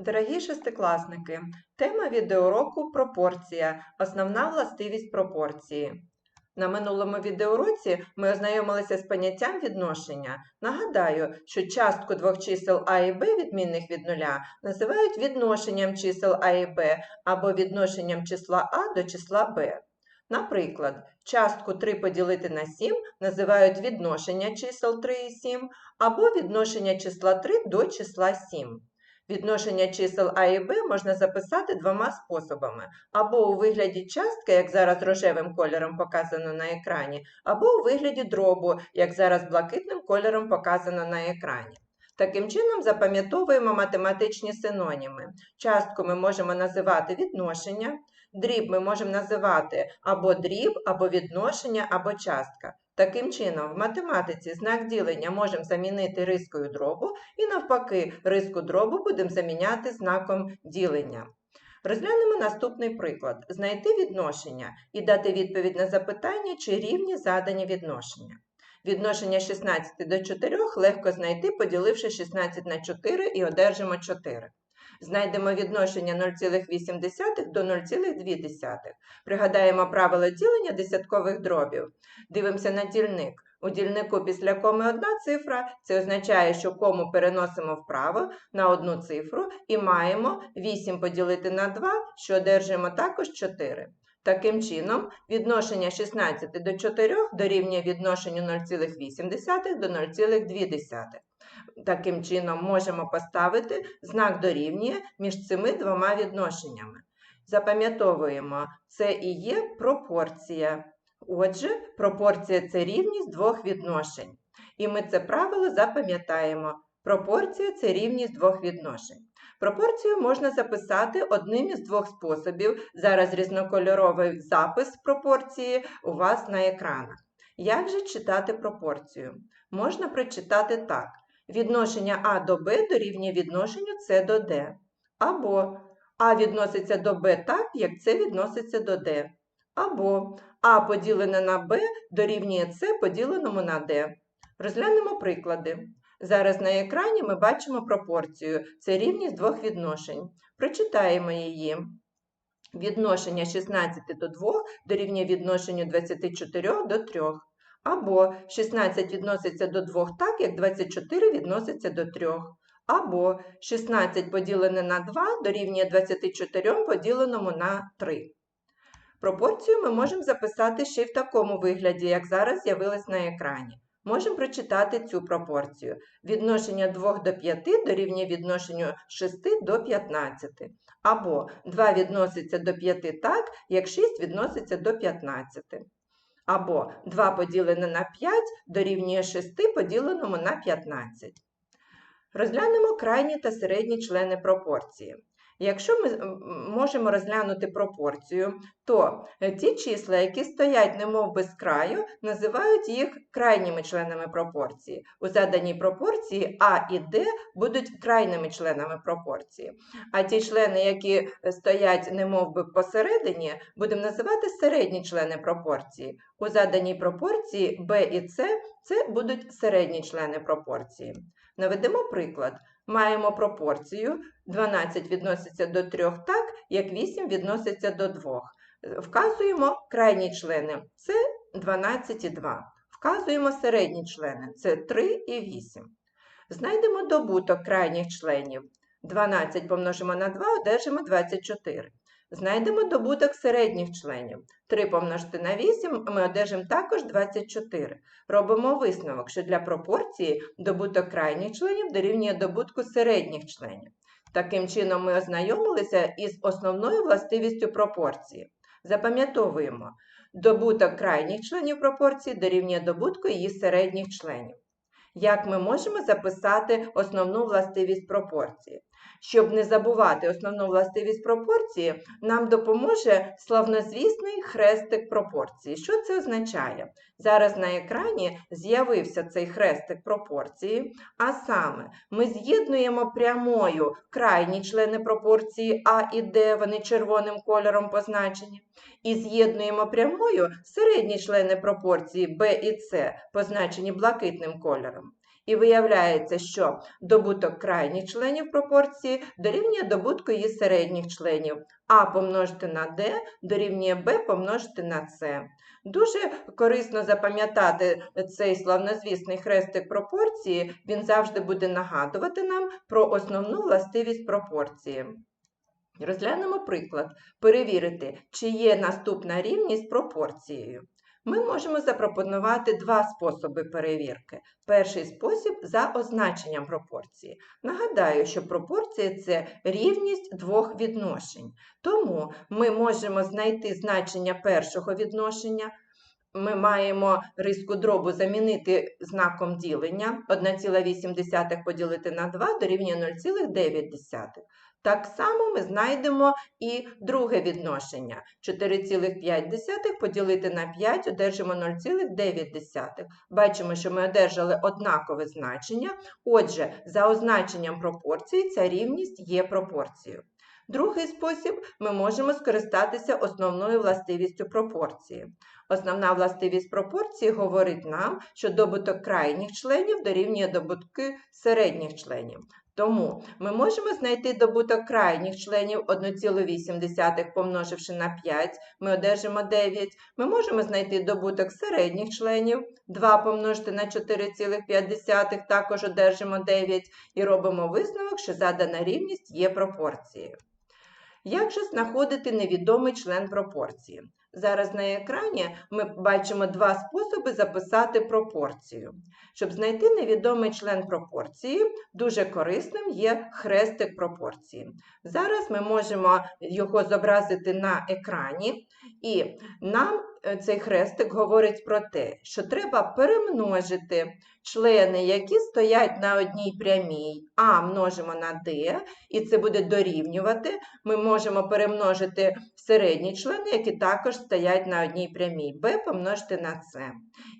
Дорогі шестикласники, тема відеоуроку пропорція. Основна властивість пропорції. На минулому відеоуроці ми ознайомилися з поняттям відношення. Нагадаю, що частку двох чисел А і Б, відмінних від нуля, називають відношенням чисел А і Б або відношенням числа А до числа Б. Наприклад, частку 3 поділити на 7 називають відношення чисел 3 і 7 або відношення числа 3 до числа 7. Відношення чисел А і Б можна записати двома способами: або у вигляді частки, як зараз рожевим кольором показано на екрані, або у вигляді дробу, як зараз блакитним кольором показано на екрані. Таким чином запам'ятовуємо математичні синоніми. Частку ми можемо називати відношення, дріб ми можемо називати або дріб, або відношення, або частка. Таким чином, в математиці знак ділення можемо замінити рискою дробу і навпаки, риску дробу будемо заміняти знаком ділення. Розглянемо наступний приклад: знайти відношення і дати відповідь на запитання, чи рівні задані відношення. Відношення 16 до 4 легко знайти, поділивши 16 на 4 і одержимо 4. Знайдемо відношення 0,8 до 0,2. Пригадаємо правило ділення десяткових дробів. Дивимося на дільник. У дільнику після коми одна цифра, це означає, що кому переносимо вправо на одну цифру і маємо 8 поділити на 2, що одержуємо також 4. Таким чином, відношення 16 до 4 дорівнює відношенню 0,8 до 0,2. Таким чином, можемо поставити знак дорівнює між цими двома відношеннями. Запам'ятовуємо, це і є пропорція. Отже, пропорція це рівність двох відношень. І ми це правило запам'ятаємо. Пропорція це рівність двох відношень. Пропорцію можна записати одним із двох способів. Зараз різнокольоровий запис пропорції у вас на екранах. Як же читати пропорцію? Можна прочитати так: відношення А до Б дорівнює відношенню С до Д. Або А відноситься до Б так, як С відноситься до Д. Або А поділене на Б дорівнює С поділеному на Д. Розглянемо приклади. Зараз на екрані ми бачимо пропорцію. Це рівність двох відношень. Прочитаємо її. Відношення 16 до 2 дорівнює відношенню 24 до 3. Або 16 відноситься до 2 так, як 24 відноситься до 3. Або 16 поділене на 2 дорівнює 24 поділеному на 3. Пропорцію ми можемо записати ще й в такому вигляді, як зараз з'явилось на екрані. Можемо прочитати цю пропорцію. Відношення 2 до 5 дорівнює відношенню 6 до 15. Або 2 відноситься до 5 так, як 6 відноситься до 15. Або 2 поділене на 5 дорівнює 6 поділеному на 15. Розглянемо крайні та середні члени пропорції. Якщо ми можемо розглянути пропорцію, то ті числа, які стоять немов без краю, називають їх крайніми членами пропорції. У заданій пропорції А і Д будуть крайніми членами пропорції. А ті члени, які стоять немов би посередині, будемо називати середні члени пропорції. У заданій пропорції Б і С це будуть середні члени пропорції. Наведемо приклад. Маємо пропорцію 12 відноситься до 3 так, як 8 відноситься до 2. Вказуємо крайні члени це 12 і 2. Вказуємо середні члени це 3 і 8. Знайдемо добуток крайніх членів. 12 помножимо на 2, одержимо 24. Знайдемо добуток середніх членів. 3 помножити на 8 ми одержимо також 24. Робимо висновок, що для пропорції добуток крайніх членів дорівнює добутку середніх членів. Таким чином, ми ознайомилися із основною властивістю пропорції. Запам'ятовуємо, добуток крайніх членів пропорції дорівнює добутку її середніх членів. Як ми можемо записати основну властивість пропорції? Щоб не забувати основну властивість пропорції, нам допоможе славнозвісний хрестик пропорції. Що це означає? Зараз на екрані з'явився цей хрестик пропорції, а саме ми з'єднуємо прямою крайні члени пропорції А і Д, вони червоним кольором позначені, і з'єднуємо прямою середні члени пропорції Б і С, позначені блакитним кольором. І виявляється, що добуток крайніх членів пропорції дорівнює добутку її середніх членів. А помножити на d дорівнює b помножити на c. Дуже корисно запам'ятати цей славнозвісний хрестик пропорції, він завжди буде нагадувати нам про основну властивість пропорції. Розглянемо приклад. Перевірити, чи є наступна рівність пропорцією. Ми можемо запропонувати два способи перевірки. Перший спосіб за означенням пропорції. Нагадаю, що пропорція це рівність двох відношень. Тому ми можемо знайти значення першого відношення. Ми маємо риску дробу замінити знаком ділення 1,8 поділити на 2 дорівнює 0,9. Так само ми знайдемо і друге відношення. 4,5 поділити на 5 одержимо 0,9. Бачимо, що ми одержали однакове значення. Отже, за означенням пропорції ця рівність є пропорцією. Другий спосіб ми можемо скористатися основною властивістю пропорції. Основна властивість пропорції говорить нам, що добуток крайніх членів дорівнює добутки середніх членів. Тому ми можемо знайти добуток крайніх членів 1,8 помноживши на 5, ми одержимо 9. Ми можемо знайти добуток середніх членів 2 помножити на 4,5, також одержимо 9. І робимо висновок, що задана рівність є пропорцією. Як же знаходити невідомий член пропорції? Зараз на екрані ми бачимо два способи записати пропорцію. Щоб знайти невідомий член пропорції, дуже корисним є хрестик пропорції. Зараз ми можемо його зобразити на екрані, і нам цей хрестик говорить про те, що треба перемножити члени, які стоять на одній прямій, а множимо на d, і це буде дорівнювати. Ми можемо перемножити середні члени, які також стоять на одній прямій, b помножити на c.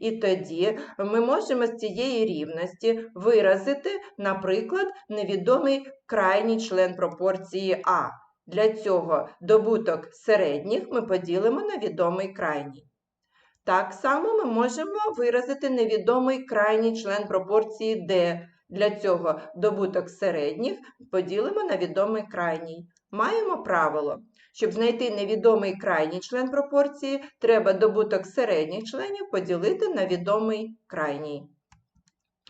І тоді ми можемо з цієї рівності виразити, наприклад, невідомий крайній член пропорції А. Для цього добуток середніх ми поділимо на відомий крайній. Так само ми можемо виразити невідомий крайній член пропорції D. Для цього добуток середніх поділимо на відомий крайній. Маємо правило. Щоб знайти невідомий крайній член пропорції, треба добуток середніх членів поділити на відомий крайній.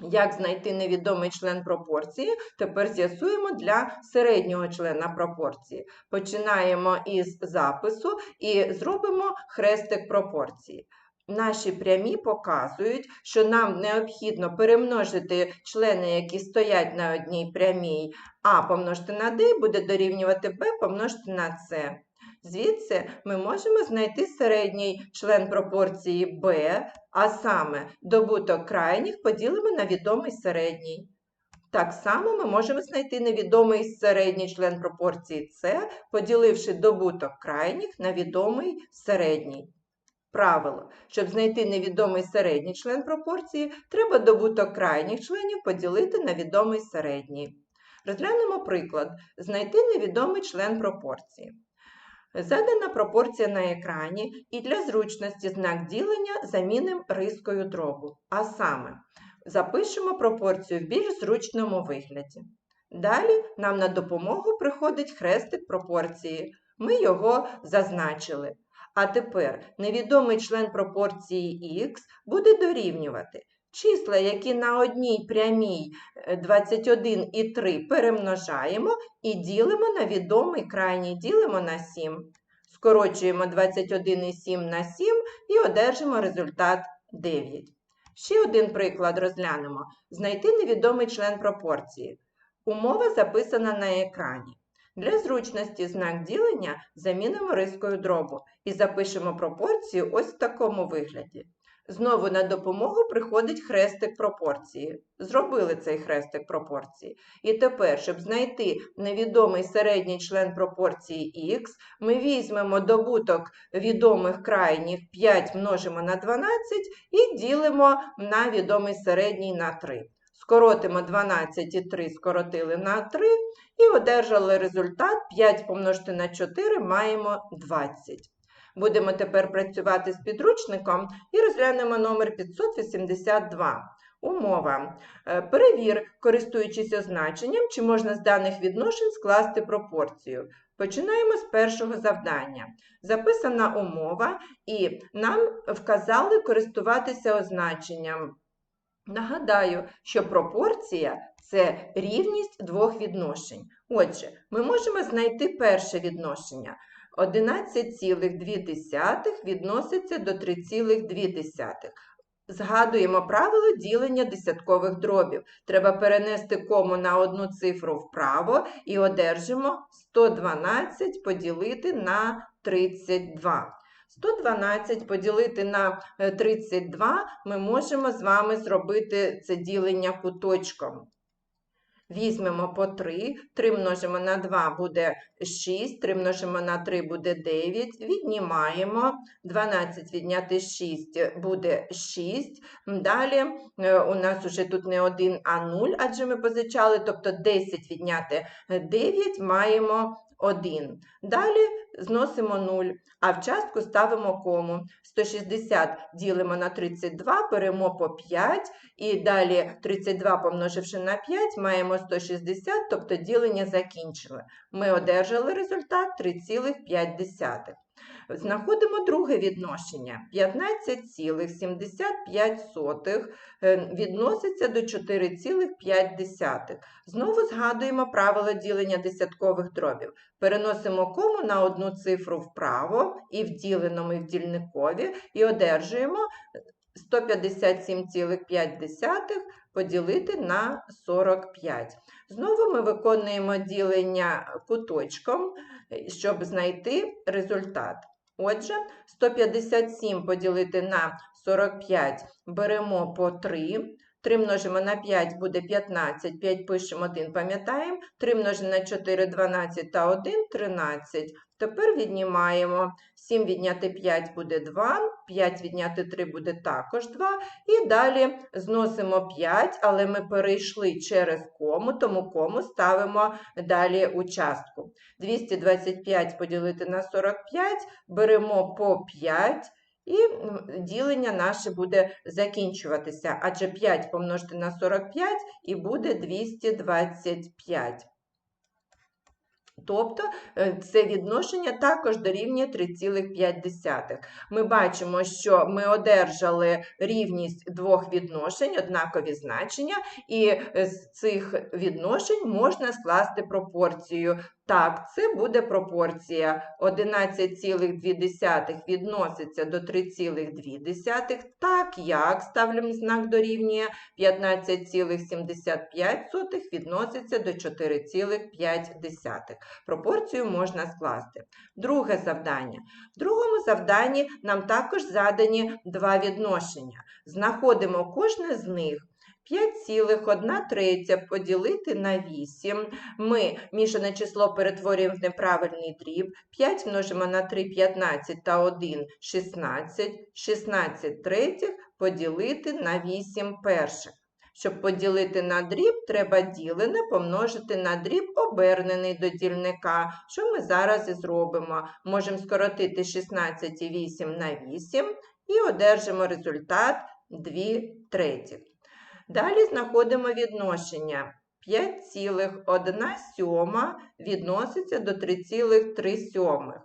Як знайти невідомий член пропорції, тепер з'ясуємо для середнього члена пропорції. Починаємо із запису і зробимо хрестик пропорції. Наші прямі показують, що нам необхідно перемножити члени, які стоять на одній прямій, а помножити на d буде дорівнювати b помножити на c. Звідси ми можемо знайти середній член пропорції b, а саме добуток крайніх поділимо на відомий середній. Так само ми можемо знайти невідомий середній член пропорції c, поділивши добуток крайніх на відомий середній. Правило. Щоб знайти невідомий середній член пропорції, треба добуток крайніх членів поділити на відомий середній. Розглянемо приклад. Знайти невідомий член пропорції. Задана пропорція на екрані і для зручності знак ділення замінимо рискою дробу. А саме, запишемо пропорцію в більш зручному вигляді. Далі нам на допомогу приходить хрестик пропорції. Ми його зазначили. А тепер невідомий член пропорції х буде дорівнювати числа, які на одній прямій 21 е, і 3 перемножаємо і ділимо на відомий крайній ділимо на 7. Скорочуємо 21 і 7 на 7 і одержимо результат 9. Ще один приклад розглянемо. Знайти невідомий член пропорції. Умова записана на екрані. Для зручності знак ділення замінимо рискою дробу і запишемо пропорцію ось в такому вигляді. Знову на допомогу приходить хрестик пропорції. Зробили цей хрестик пропорції. І тепер, щоб знайти невідомий середній член пропорції х, ми візьмемо добуток відомих крайніх 5 множимо на 12 і ділимо на відомий середній на 3. Скоротимо 12 і 3 скоротили на 3 і одержали результат 5 помножити на 4 маємо 20. Будемо тепер працювати з підручником і розглянемо номер 582. Умова. Е, Перевір, користуючись означенням, чи можна з даних відношень скласти пропорцію. Починаємо з першого завдання. Записана умова, і нам вказали користуватися означенням. Нагадаю, що пропорція це рівність двох відношень. Отже, ми можемо знайти перше відношення. 11,2 відноситься до 3,2. Згадуємо правило ділення десяткових дробів. Треба перенести кому на одну цифру вправо і одержимо 112 поділити на 32. 112 поділити на е, 32 ми можемо з вами зробити це ділення куточком. Візьмемо по 3, 3 множимо на 2 буде 6, 3 множимо на 3 буде 9, віднімаємо, 12 відняти 6 буде 6. Далі е, у нас уже тут не 1, а 0, адже ми позичали, тобто 10 відняти 9 маємо 1. Далі зносимо 0, а в частку ставимо кому. 160 ділимо на 32, беремо по 5, і далі 32 помноживши на 5, маємо 160, тобто ділення закінчили. Ми одержали результат 3,5. Знаходимо друге відношення. 15,75 е, відноситься до 4,5. Знову згадуємо правило ділення десяткових дробів. Переносимо кому на одну цифру вправо і в діленому, і в дільникові, і одержуємо 157,5 поділити на 45. Знову ми виконуємо ділення куточком, щоб знайти результат. Отже, 157 поділити на 45 беремо по 3. 3 множимо на 5 буде 15, 5 пишемо 1, пам'ятаємо. 3 множимо на 4 12 та 1 13. Тепер віднімаємо 7 відняти 5 буде 2, 5 відняти 3 буде також 2. І далі зносимо 5, але ми перейшли через кому, тому кому ставимо далі участку. 225 поділити на 45, беремо по 5. І ділення наше буде закінчуватися, адже 5 помножити на 45 і буде 225. Тобто е, це відношення також дорівнює 3,5. Ми бачимо, що ми одержали рівність двох відношень, однакові значення, і з цих відношень можна скласти пропорцію. Так, це буде пропорція 11,2 відноситься до 3,2. Так, як ставлю знак дорівнює 15,75 відноситься до 4,5. Пропорцію можна скласти. Друге завдання. В другому завданні нам також задані два відношення. Знаходимо кожне з них. 5,1 третя поділити на 8. Ми мішане число перетворюємо в неправильний дріб. 5 множимо на 3 15 та 1 16. 16 третіх поділити на 8 перших. Щоб поділити на дріб, треба ділене помножити на дріб обернений до дільника, що ми зараз і зробимо. Можемо скоротити 16,8 на 8 і одержимо результат 2 третіх. Далі знаходимо відношення 5,1 сьома відноситься до 3,3 сьомих.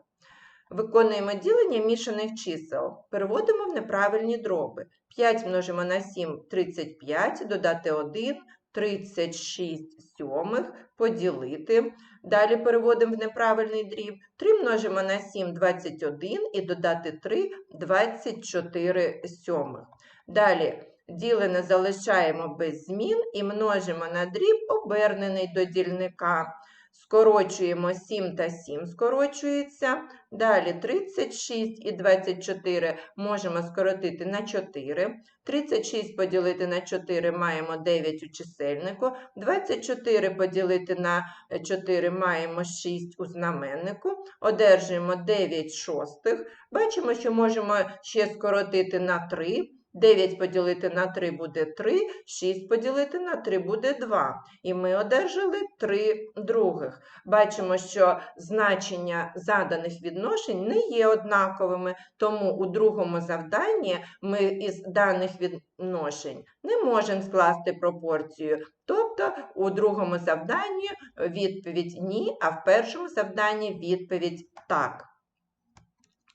Виконуємо ділення мішаних чисел. Переводимо в неправильні дроби. 5 множимо на 7 35, додати 1, 36 сьомих, поділити. Далі переводимо в неправильний дріб. 3 множимо на 7 21 і додати 3 24 сьомих. Далі Ділене залишаємо без змін і множимо на дріб, обернений до дільника. Скорочуємо 7 та 7 скорочується. Далі 36 і 24 можемо скоротити на 4. 36 поділити на 4 маємо 9 у чисельнику. 24 поділити на 4 маємо 6 у знаменнику. Одержуємо 9 шостих. Бачимо, що можемо ще скоротити на 3. 9 поділити на 3 буде 3, 6 поділити на 3 буде 2. І ми одержали 3 других. Бачимо, що значення заданих відношень не є однаковими, тому у другому завданні ми із даних відношень не можемо скласти пропорцію. Тобто у другому завданні відповідь ні, а в першому завданні відповідь так.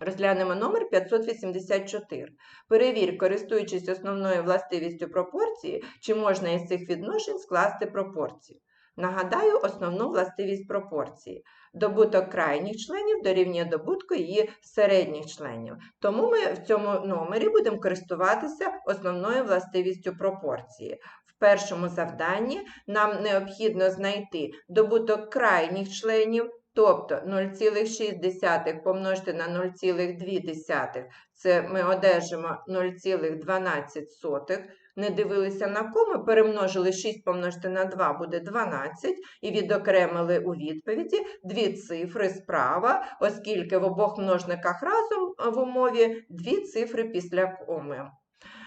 Розглянемо номер 584. Перевір, користуючись основною властивістю пропорції, чи можна із цих відношень скласти пропорцію. Нагадаю основну властивість пропорції. Добуток крайніх членів дорівнює добутку її середніх членів. Тому ми в цьому номері будемо користуватися основною властивістю пропорції. В першому завданні нам необхідно знайти добуток крайніх членів, тобто 0,6 помножити на 0,2, це ми одержимо 0,12. Не дивилися на кому, перемножили 6 помножити на 2 буде 12, і відокремили у відповіді дві цифри справа, оскільки в обох множниках разом в умові дві цифри після коми.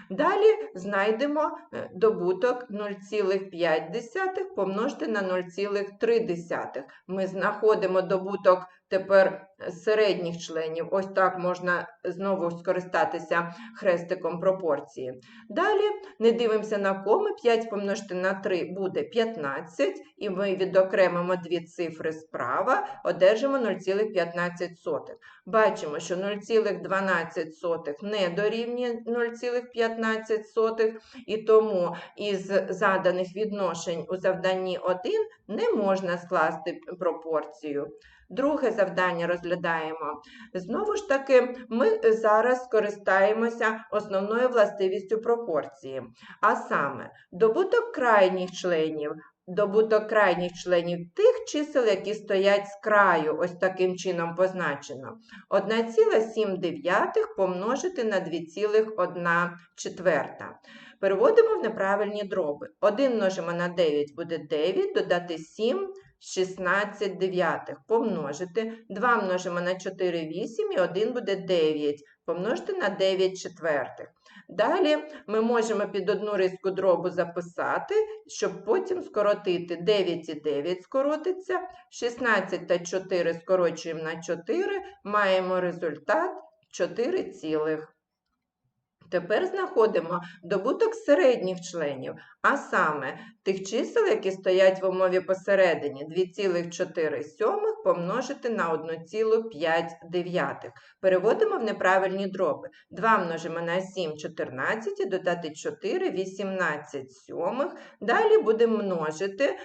Далі знайдемо е, добуток 0,5 помножити на 0,3. Ми знаходимо добуток тепер середніх членів. Ось так можна знову скористатися хрестиком пропорції. Далі не дивимося на коми, 5 помножити на 3 буде 15, і ми відокремимо дві цифри справа, одержимо 0,15. Бачимо, що 0,12 не дорівнює 0,15, і тому із заданих відношень у завданні 1 не можна скласти пропорцію. Друге завдання розглядаємо. Знову ж таки, ми зараз скористаємося основною властивістю пропорції. А саме, добуток крайніх членів. Добуток крайніх членів тих чисел, які стоять з краю, ось таким чином позначено. 1,7 помножити на 2,1 четверта. Переводимо в неправильні дроби. 1 множимо на 9 буде 9, додати 7 16 дев'ятих помножити. 2 множимо на 4 8 і 1 буде 9. Помножити на 9 четвертих. Далі ми можемо під одну риску дробу записати, щоб потім скоротити 9 і 9 скоротиться. 16 та 4 скорочуємо на 4, маємо результат 4 цілих. Тепер знаходимо добуток середніх членів, а саме тих чисел, які стоять в умові посередині 2,4 помножити на 1,5. Переводимо в неправильні дроби. 2 множимо на 7 14 і додати 4 18 сьомих. Далі будемо множити.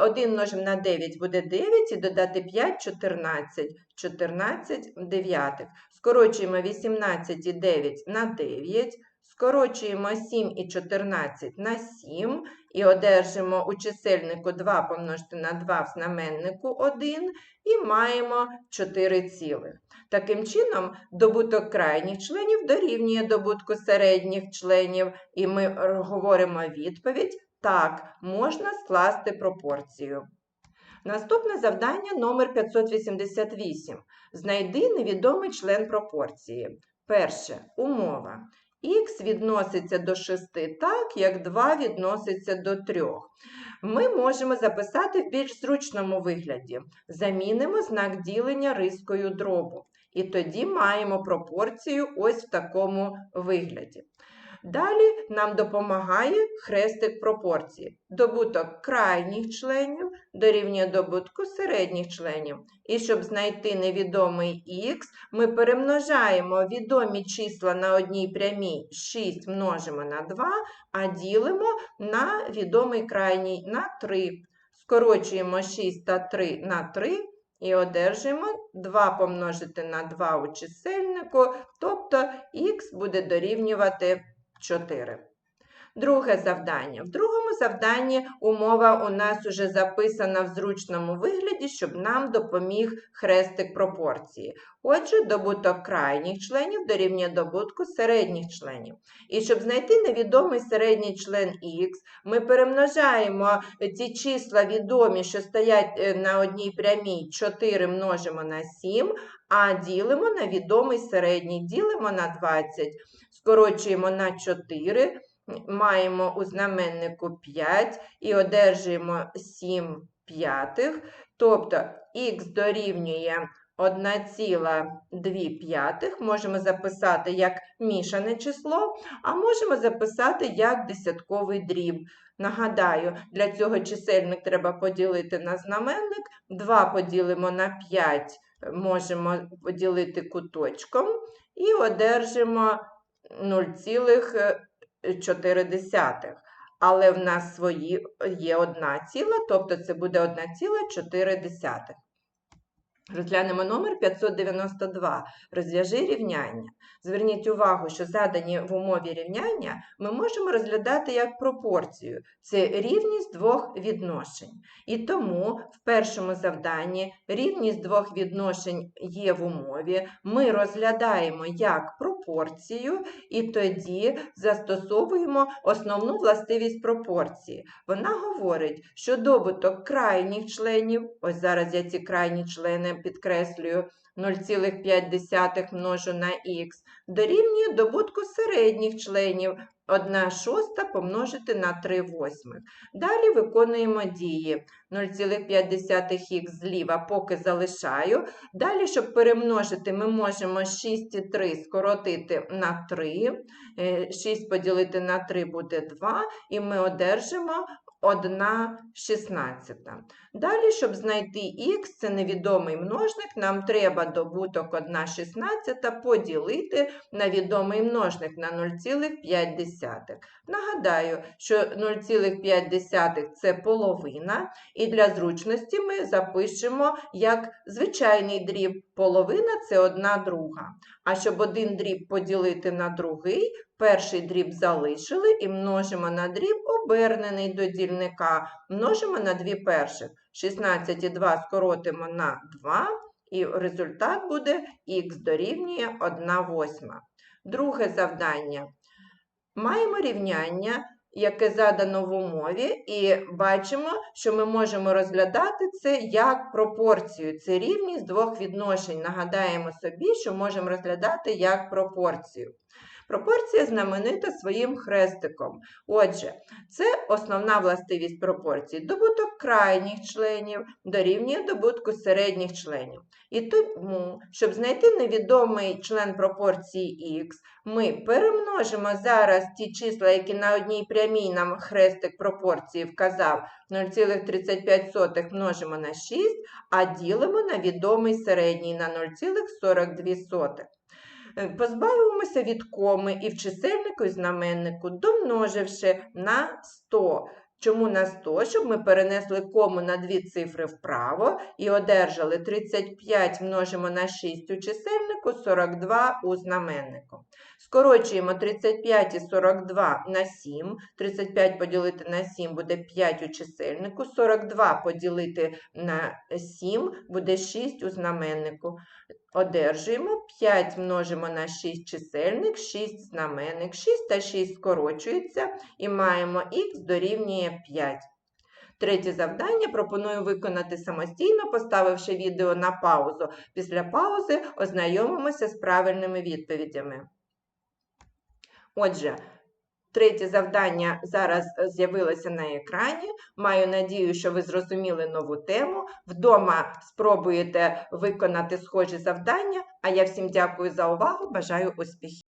1 множимо на 9 буде 9 і додати 5 14. 14 дев'ятих. Скорочуємо 18 і 9 на 9. Скорочуємо 7 і 14 на 7 і одержимо у чисельнику 2 помножити на 2 в знаменнику 1 і маємо 4 цілих. Таким чином, добуток крайніх членів дорівнює добутку середніх членів, і ми говоримо відповідь так, можна скласти пропорцію. Наступне завдання номер 588. Знайди невідомий член пропорції. Перше умова. Х відноситься до 6 так, як 2 відноситься до 3. Ми можемо записати в більш зручному вигляді. Замінимо знак ділення рискою дробу. І тоді маємо пропорцію ось в такому вигляді. Далі нам допомагає хрестик пропорції. Добуток крайніх членів дорівнює добутку середніх членів. І щоб знайти невідомий х, ми перемножаємо відомі числа на одній прямій 6 множимо на 2, а ділимо на відомий крайній на 3. Скорочуємо 6 та 3 на 3. І одержимо 2 помножити на 2 у чисельнику, тобто х буде дорівнювати 4. Друге завдання. В другому завданні умова у нас уже записана в зручному вигляді, щоб нам допоміг хрестик пропорції. Отже, добуток крайніх членів дорівнює добутку середніх членів. І щоб знайти невідомий середній член х, ми перемножаємо ці числа відомі, що стоять е, на одній прямій, 4 множимо на 7, а ділимо на відомий середній, ділимо на 20, скорочуємо на 4, маємо у знаменнику 5 і одержуємо 7 п'ятих, тобто х дорівнює 1,2 п'ятих. Можемо записати як мішане число, а можемо записати як десятковий дріб. Нагадаю, для цього чисельник треба поділити на знаменник, 2 поділимо на 5, можемо поділити куточком і одержимо 0,4. Але в нас свої є одна ціла, тобто це буде 1,4. Розглянемо номер 592. Розв'яжи рівняння. Зверніть увагу, що задані в умові рівняння ми можемо розглядати як пропорцію. Це рівність двох відношень. І тому в першому завданні рівність двох відношень є в умові. Ми розглядаємо як пропорцію і тоді застосовуємо основну властивість пропорції. Вона говорить, що добуток крайніх членів, ось зараз я ці крайні члени підкреслюю, 0,5 множу на х, дорівнює добутку середніх членів 1 шоста помножити на 3 восьмих. Далі виконуємо дії 0,5х зліва, поки залишаю. Далі, щоб перемножити, ми можемо 6,3 скоротити на 3. 6 поділити на 3 буде 2, і ми одержимо 1 шістнадцята. Далі, щоб знайти х, це невідомий множник, нам треба добуток 1 шістнадцята поділити на відомий множник на 0,5. Нагадаю, що 0,5 це половина, і для зручності ми запишемо як звичайний дріб. Половина це 1 друга. А щоб один дріб поділити на другий, перший дріб залишили і множимо на дріб обернений до дільника, множимо на 2 перших. 16 і 2 скоротимо на 2, і результат буде х дорівнює 1 восьма. Друге завдання. Маємо рівняння, яке задано в умові, і бачимо, що ми можемо розглядати це як пропорцію. Це рівність двох відношень. Нагадаємо собі, що можемо розглядати як пропорцію. Пропорція знаменита своїм хрестиком. Отже, це основна властивість пропорції. Добуток крайніх членів дорівнює добутку середніх членів. І тому, щоб знайти невідомий член пропорції х, ми перемножимо зараз ті числа, які на одній прямій нам хрестик пропорції вказав 0,35 множимо на 6, а ділимо на відомий середній на 0,42. Е, позбавимося від коми і в чисельнику і знаменнику, домноживши на 100. Чому на 100? Щоб ми перенесли кому на дві цифри вправо і одержали 35 множимо на 6 у чисельнику, 42 у знаменнику. Скорочуємо 35 і 42 на 7. 35 поділити на 7 буде 5 у чисельнику, 42 поділити на 7 буде 6 у знаменнику. Одержуємо 5 множимо на 6 чисельник, 6 знаменник, 6 та 6 скорочується і маємо х дорівнює 5. Третє завдання пропоную виконати самостійно, поставивши відео на паузу. Після паузи ознайомимося з правильними відповідями. Отже, Третє завдання зараз е, з'явилося на екрані. Маю надію, що ви зрозуміли нову тему. Вдома спробуєте виконати схожі завдання. А я всім дякую за увагу. Бажаю успіхів!